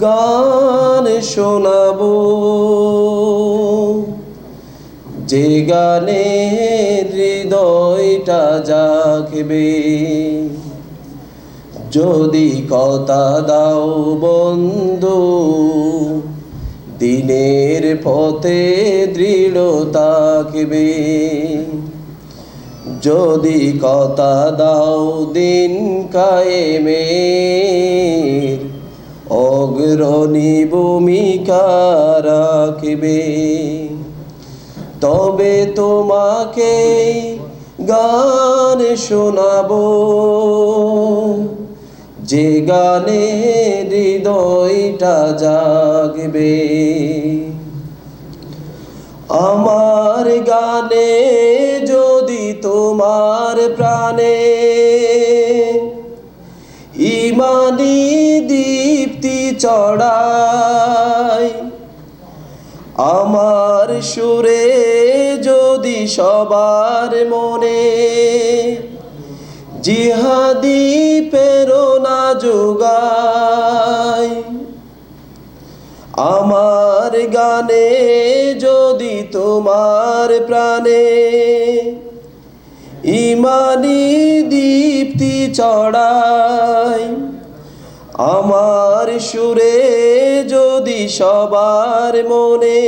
গান শোনাবো। যে গানে হৃদয়টা জাগবে, যদি কথা দাও বন্ধু, দিনের পথে দৃঢ় থাকবে। যদি কথা দাও দিন কায়েমের অগ্রণী ভূমিকা রাখবে। তবে তোমাকে গান শোনাবো। যে গানে হৃদয়টা জাগবে। আমার গানে যদি তোমার প্রাণে ইমানি দীপ্তি চড়াই। আমার সুরে যদি সবার মনে জিহাদি প্রেরণা যোগায়, আমার গানে যদি তোমার প্রাণে ইমানি দীপ্তি চড়াই আমার সুরে যদি সবার মনে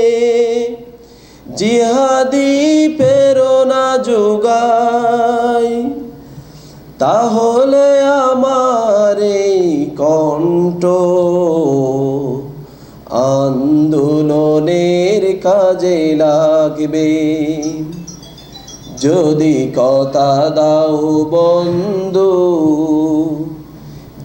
জিহাদি প্রেরণা যোগায় তাহলে আমার কণ্ঠ আন্দোলনের কাজে লাগবে। যদি কথা দাও বন্ধু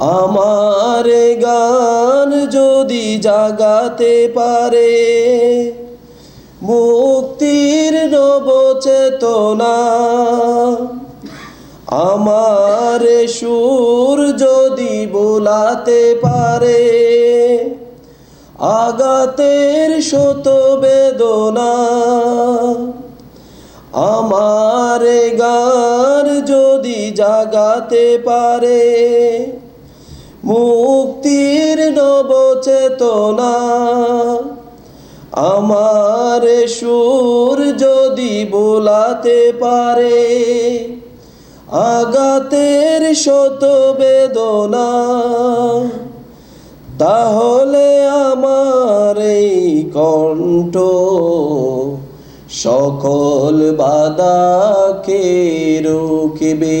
আমার গান যদি জাগাতে পারে, মুক্তির নব চেতনা আমার সুর যদি বোলাতে পারে আগাতের শত বেদনা, আমার গান যদি জাগাতে পারে মুক্তির নব চেতনা আমার সুর যদি বোলাতে পারে আগাতের শত বেদনা, তাহলে আমার এই কণ্ঠ সকল বাদাকে রুখবে।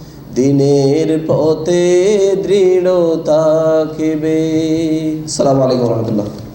দিনের পথে দৃঢ় থাকবে। সালাম আলাইকুম রহমতুল্লাহ।